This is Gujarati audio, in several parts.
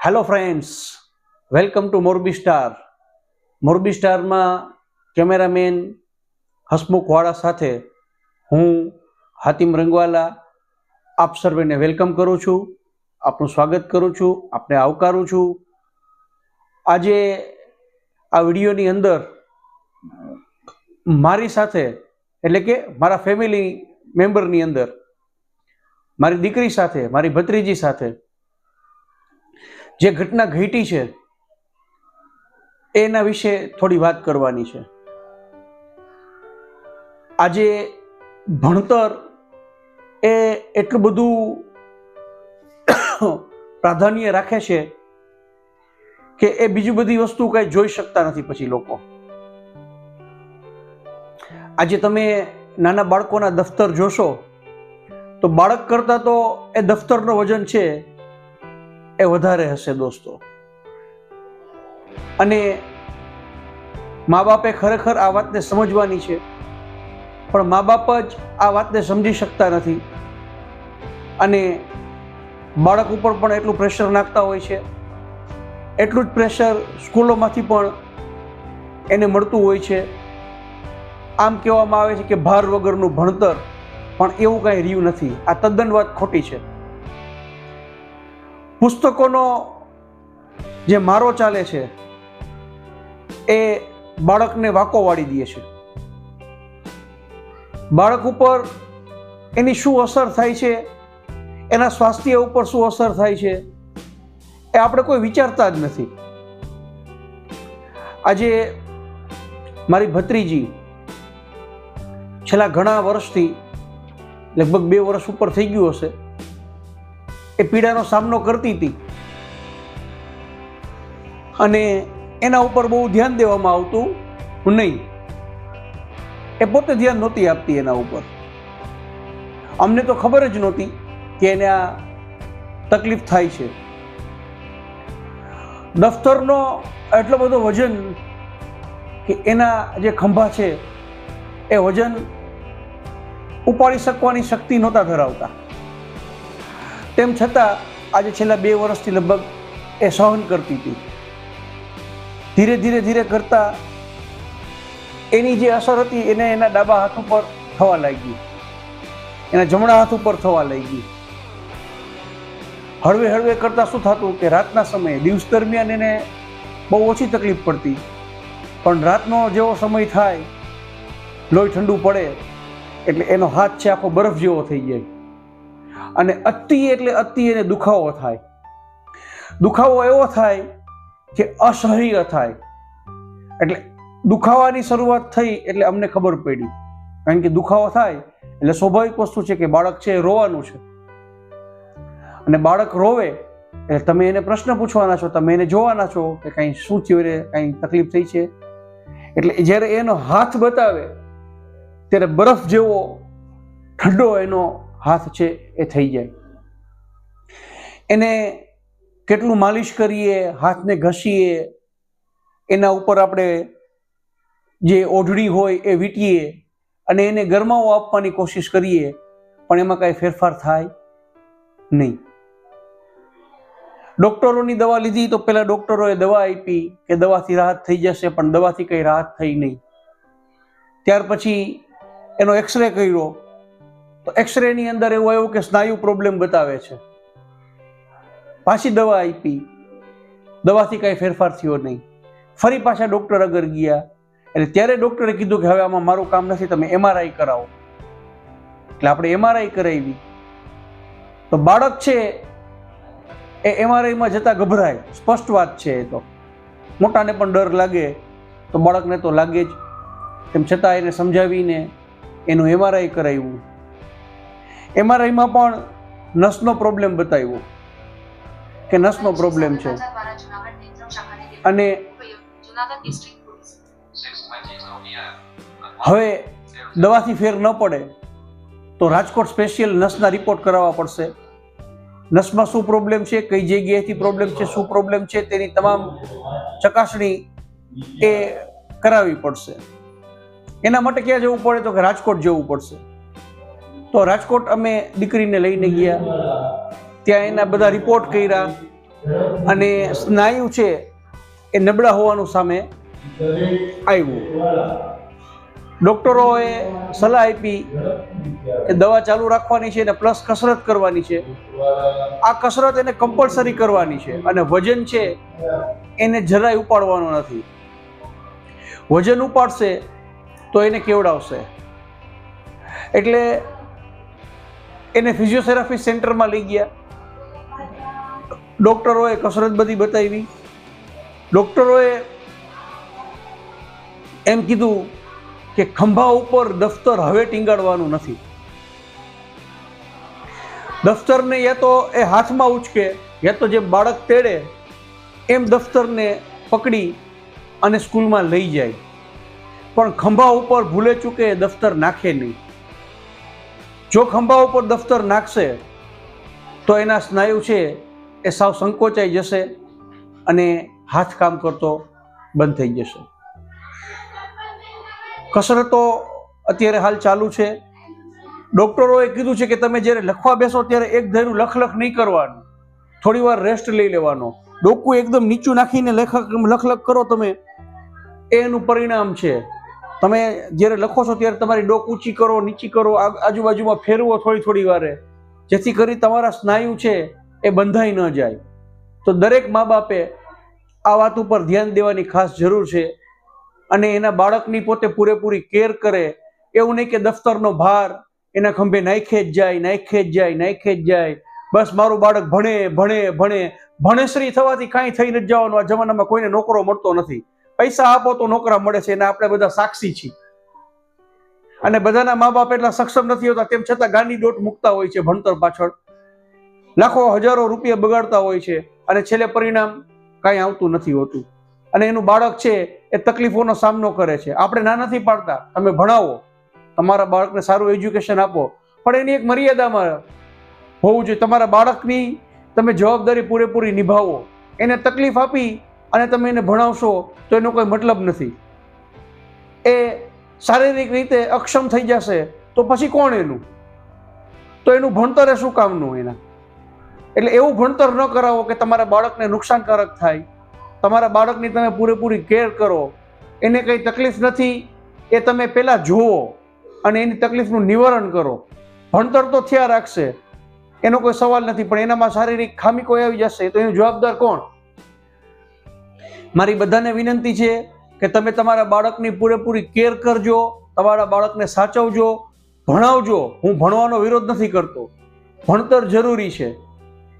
Hello friends welcome to Morbi Star Morbi સ્ટારમાં કેમેરામેન હસમુખ સાથે હું, હાતિમ રંગવાલા, આપ સર્વેને વેલકમ કરું છું. આપનું સ્વાગત કરું છું. આપને આવકારું છું. આજે આ વિડીયોની અંદર મારી સાથે, એટલે કે મારા ફેમિલી મેમ્બરની અંદર, મારી દીકરી સાથે, મારી ભત્રીજી સાથે જે ઘટના ઘટી છે, એના વિશે થોડી વાત કરવાની છે. આજે ભણતર એ એટલું બધું પ્રાધાન્ય રાખે છે કે એ બીજી બધી વસ્તુ કઈ જોઈ શકતા નથી પછી લોકો. આજે તમે નાના બાળકોના દફતર જોશો, તો બાળક કરતાં તો એ દફતરનો વજન છે એ વધારે હશે દોસ્તો. અને મા બાપે ખરેખર આ વાતને સમજવાની છે. પણ મા બાપ જ આ વાતને સમજી શકતા નથી. અને બાળક ઉપર પણ એટલું પ્રેશર નાખતા હોય છે. એટલું જ પ્રેશર સ્કૂલોમાંથી પણ એને મળતું હોય છે. આમ કહેવામાં આવે છે કે ભાર વગરનું ભણતર પણ એવું કાંઈ રહ્યું નથી. આ તદ્દન વાત ખોટી છે. પુસ્તકોનો જે મારો ચાલે છે, એ બાળકને વાંકો વાળી દે છે. બાળક ઉપર એની શું અસર થાય છે, એના સ્વાસ્થ્ય ઉપર શું અસર થાય છે, એ આપણે કોઈ વિચારતા જ નથી. આજે મારી ભત્રીજી છેલ્લા ઘણા વર્ષથી, લગભગ બે વર્ષ ઉપર થઈ ગયું હશે એ પીડાનો સામનો કરતી હતી. અને એના ઉપર બહુ ધ્યાન દેવામાં આવતું નહીં. એ પોતે ધ્યાન નહોતી આપતી એના ઉપર. અમને તો ખબર જ નહોતી કે એને આ તકલીફ થાય છે. દફતરનો એટલો બધો વજન કે એના જે ખંભા છે, એ વજન ઉપાડી શકવાની શક્તિ નહોતા ધરાવતા. તેમ છતાં, આજે છેલ્લા બે વર્ષથી લગભગ એ સહન કરતી હતી. ધીરે ધીરે ધીરે કરતા એની જે અસર હતી, એને એના ડાબા હાથ ઉપર થવા લાગી. એના જમણા હાથ ઉપર થવા લાગી. હળવે હળવે કરતા શું થતું કે રાતના સમયે, દિવસ દરમિયાન એને બહુ ઓછી તકલીફ પડતી. પણ રાતનો જેવો સમય થાય, લોહી ઠંડુ પડે, એટલે એનો હાથ છે આખો બરફ જેવો થઈ જાય. અને અતિ એટલે અતિ એને દુખાવો થાય. દુખાવો એવો થાય કે અસહ્ય થાય. એટલે દુખાવાની શરૂઆત થઈ એટલે અમને ખબર પડી. કારણ કે દુખાવો થાય એટલે સ્વાભાવિક વસ્તુ છે કે બાળક છે એ રોવાનું છે. અને બાળક રોવે એટલે તમે એને પ્રશ્ન પૂછવાના છો, તમે એને જોવાના છો કે કંઈ શું થયું રે, કંઈ તકલીફ થઈ છે. એટલે જ્યારે એનો હાથ બતાવે, ત્યારે બરફ જેવો ઠંડો એનો હાથ છે એ થઈ જાય. એને કેટલું માલિશ કરીએ, હાથને ઘસીએ, એના ઉપર આપણે જે ઓઢણી હોય એ વીંટીએ અને એને ગરમાવો આપવાની કોશિશ કરીએ, પણ એમાં કાંઈ ફેરફાર થાય નહીં. ડૉક્ટરોની દવા લીધી તો પહેલાં ડૉક્ટરોએ દવા આપી કે દવાથી રાહત થઈ જશે, પણ દવાથી કંઈ રાહત થઈ નહીં. ત્યાર પછી એનો એક્સરે કર્યો તો એક્સરેની અંદર એવું આવ્યું કે સ્નાયુ પ્રોબ્લેમ બતાવે છે. પાછી દવા આપી. દવાથી કાંઈ ફેરફાર થયો નહીં. ફરી પાછા ડૉક્ટર આગળ ગયા. એટલે ત્યારે ડૉક્ટરે કીધું કે હવે આમાં મારું કામ નથી, તમે એમઆરઆઈ કરાવો. એટલે આપણે એમઆરઆઈ કરાવી. તો બાળક છે એ એમઆરઆઈમાં જતાં ગભરાય. સ્પષ્ટ વાત છે એ તો. મોટાને પણ ડર લાગે. તો બાળકને તો લાગે જ. તેમ છતાં એને સમજાવીને એનું એમઆરઆઈ કરાવ્યું. એમઆરઆઈમાં પણ નસનો પ્રોબ્લેમ બતાવ્યો કે નસનો પ્રોબ્લેમ છે. અને હવે દવાથી ફેર ન પડે તો રાજકોટ સ્પેશિયલ નસના રિપોર્ટ કરાવવા પડશે. નસમાં શું પ્રોબ્લેમ છે, કઈ જગ્યાએથી પ્રોબ્લેમ છે, શું પ્રોબ્લેમ છે, તેની તમામ ચકાસણી એ કરાવવી પડશે. એના માટે ક્યાં જવું પડે તો કે રાજકોટ જવું પડશે. તો રાજકોટ અમે દીકરીને લઈને ગયા. ત્યાં એના બધા રિપોર્ટ કર્યા. અને સ્નાયુ છે એ નબળા હોવાનું સામે આવ્યું. ડૉક્ટરોએ સલાહ આપી કે દવા ચાલુ રાખવાની છે અને પ્લસ કસરત કરવાની છે. આ કસરત એને કમ્પલસરી કરવાની છે અને વજન છે એને જરાય ઉપાડવાનો નથી. વજન ઉપાડશે તો એને કેવડાવશે? એટલે એને ફિઝિયોથેરાપી સેન્ટરમાં લઈ ગયા. ડૉક્ટરોએ કસરત બધી બતાવી. ડૉક્ટરોએ એમ કીધું કે ખંભા ઉપર દફતર હવે ટીંગાડવાનું નથી. દફતરને યા તો એ હાથમાં ઉચકે, યા તો જે બાળક તેડે, એમ દફતરને પકડી અને સ્કૂલમાં લઈ જાય. પણ ખંભા ઉપર ભૂલે ચૂકે દફતર નાખે નહીં. જો ખંભા ઉપર દફતર નાખશે, તો એના સ્નાયુ છે એ સાવ સંકોચાઈ જશે અને હાથ કામ કરતો બંધ થઈ જશે. કસરતો અત્યારે હાલ ચાલુ છે. ડૉક્ટરોએ કીધું છે કે તમે જ્યારે લખવા બેસો ત્યારે એક ધૈર્યું લખ લખ નહીં કરવાનું. થોડી વાર રેસ્ટ લઈ લેવાનો. ડોકું એકદમ નીચું નાખીને લેખક લખ લખ કરો તમે. એનું પરિણામ છે તમે જ્યારે લખો છો ત્યારે તમારી ડોક ઊંચી કરો, નીચી કરો આજુબાજુમાં ફેરવો થોડી થોડી વારે. જેથી કરી તમારા સ્નાયુ છે એ બંધાઈ ન જાય. તો દરેક મા બાપે આ વાત ઉપર ધ્યાન દેવાની ખાસ જરૂર છે અને એના બાળકની પોતે પૂરેપૂરી કેર કરે. એવું નહીં કે દફતરનો ભાર એના ખંભે નાખે જ જાય, નાખે જ જાય, નાખે જ જાય. બસ મારું બાળક ભણે ભણે ભણે. ભણેશ્રી થવાથી કાંઈ થઈ નથી જવાનું. આ જમાનામાં કોઈને નોકરો મળતો નથી. પૈસા આપો તો નોકરા મળે છે એના આપણે બધા સાક્ષી છીએ. અને બધાના મા બાપ એટલા સક્ષમ નથી હોતા, તેમ છતાં ગાંડી દોટ મૂકતા હોય છે ભણતર પાછળ. લાખો હજારો રૂપિયા બગાડતા હોય છે અને છેલ્લે પરિણામ કાંઈ આવતું નથી હોતું. અને એનું બાળક છે એ તકલીફોનો સામનો કરે છે. આપણે ના નથી પાડતા, તમે ભણાવો. તમારા બાળકને સારું એજ્યુકેશન આપો. પણ એની એક મર્યાદામાં હોવું જોઈએ. તમારા બાળકની તમે જવાબદારી પૂરેપૂરી નિભાવો. એને તકલીફ આપી અને તમે એને ભણાવશો તો એનો કોઈ મતલબ નથી. એ શારીરિક રીતે અક્ષમ થઈ જશે તો પછી કોણ એનું? તો એનું ભણતર એ શું કામનું એના? એટલે એવું ભણતર ન કરાવો કે તમારા બાળકને નુકસાનકારક થાય. તમારા બાળકની તમે પૂરેપૂરી કેર કરો. એને કંઈ તકલીફ નથી, એ તમે પહેલાં જુઓ અને એની તકલીફનું નિવારણ કરો. ભણતર તો થયા રાખશે. એનો કોઈ સવાલ નથી, પણ એનામાં શારીરિક ખામી કોઈ આવી જશે તો એનું જવાબદાર કોણ? મારી બધાને વિનંતી છે કે તમે તમારા બાળકની પૂરેપૂરી કેર કરજો, તમારા બાળકને સાચવજો, ભણાવજો. હું ભણવાનો વિરોધ નથી કરતો. ભણતર જરૂરી છે.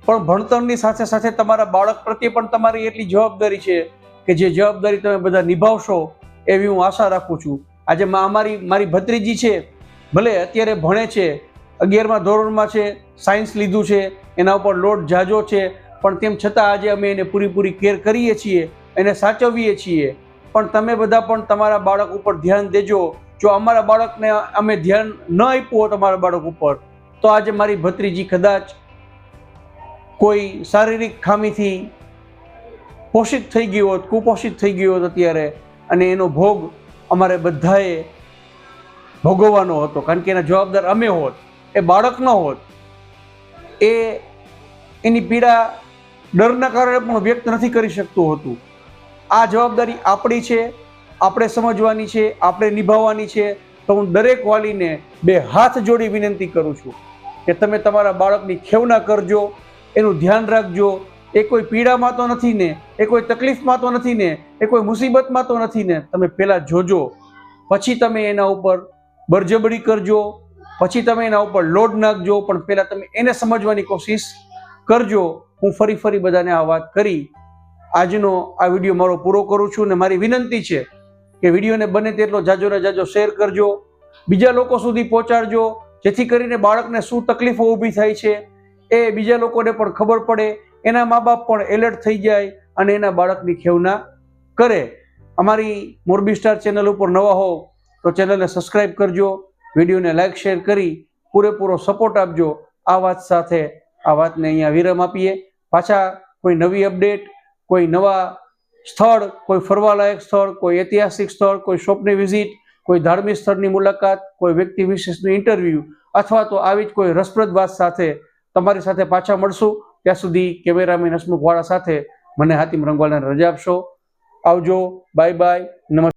પણ ભણતરની સાથે સાથે તમારા બાળક પ્રત્યે પણ તમારી એટલી જવાબદારી છે કે જે જવાબદારી તમે બધા નિભાવશો એવી હું આશા રાખું છું. આજે મા અમારી, મારી ભત્રીજી છે, ભલે અત્યારે ભણે છે, અગિયારમાં ધોરણમાં છે, સાયન્સ લીધું છે, એના ઉપર લોડ જાજો છે, પણ તેમ છતાં આજે અમે એને પૂરીપૂરી કેર કરીએ છીએ. એને સાચવીએ છીએ. પણ તમે બધા પણ તમારા બાળક ઉપર ધ્યાન દેજો. જો અમારા બાળકને અમે ધ્યાન ન આપ્યું હોત અમારા બાળક ઉપર, તો આજે મારી ભત્રીજી કદાચ કોઈ શારીરિક ખામીથી પોષિત થઈ ગયો હોત, કુપોષિત થઈ ગયો હોત અત્યારે. અને એનો ભોગ અમારે બધાએ ભોગવવાનો હતો. કારણ કે એના જવાબદાર અમે હોત, એ બાળક ન હોત. એ એની પીડા ડરના કારણે પણ વ્યક્ત નથી કરી શકતું હતું. આ જવાબદારી આપણી છે, આપણે સમજવાની છે, આપણે નિભાવવાની છે, તો હું દરેક વાલીને બે હાથ જોડી વિનંતી કરું છું કે તમે તમારા બાળકની ખેવના કરજો, એનું ધ્યાન રાખજો. એ કોઈ પીડામાં તો નથી ને, એ કોઈ તકલીફમાં તો નથી ને, એ કોઈ મુસીબતમાં તો નથી ને, તમે પહેલાં જોજો. પછી તમે એના ઉપર બરજબડી કરજો, પછી તમે એના ઉપર લોડ નાખજો, પણ પહેલાં તમે એને સમજવાની કોશિશ કરજો. હું ફરી ફરી બધાને આ વાત કરી. આજનો આ વીડિયો મારો પૂરો કરું છું અને મારી વિનંતી છે કે વિડીયોને બને તેટલો જાજો ને જાજો શેર કરજો, બીજા લોકો સુધી પહોંચાડજો, જેથી કરીને બાળકને શું તકલીફો ઊભી થાય છે એ બીજા લોકોને પણ ખબર પડે, એના મા બાપ પણ એલર્ટ થઈ જાય અને એના બાળકની ખેવના કરે. અમારી મોરબી સ્ટાર ચેનલ ઉપર નવા હો તો ચેનલને સબસ્ક્રાઈબ કરજો, વિડીયોને લાઈક શેર કરી પૂરેપૂરો સપોર્ટ આપજો. આ વાત સાથે આ વાતને અહીંયા વિરામ આપીએ. પાછા કોઈ નવી અપડેટ કોઈ નવા સ્થળ, કોઈ ફરવાલાયક સ્થળ, કોઈ ઐતિહાસિક સ્થળ, કોઈ શોપની વિઝિટ, કોઈ ધાર્મિક સ્થળની મુલાકાત, કોઈ વ્યક્તિ વિશેષનું ઇન્ટરવ્યૂ અથવા તો આવી જ કોઈ રસપ્રદ વાત સાથે તમારી સાથે પાછા મળશું. ત્યાં સુધી કેમેરામેન હસમુખવાળા સાથે મને હાતિમ રંગવાલાને રજા આપશો. આવજો. Bye bye. નમસ્તે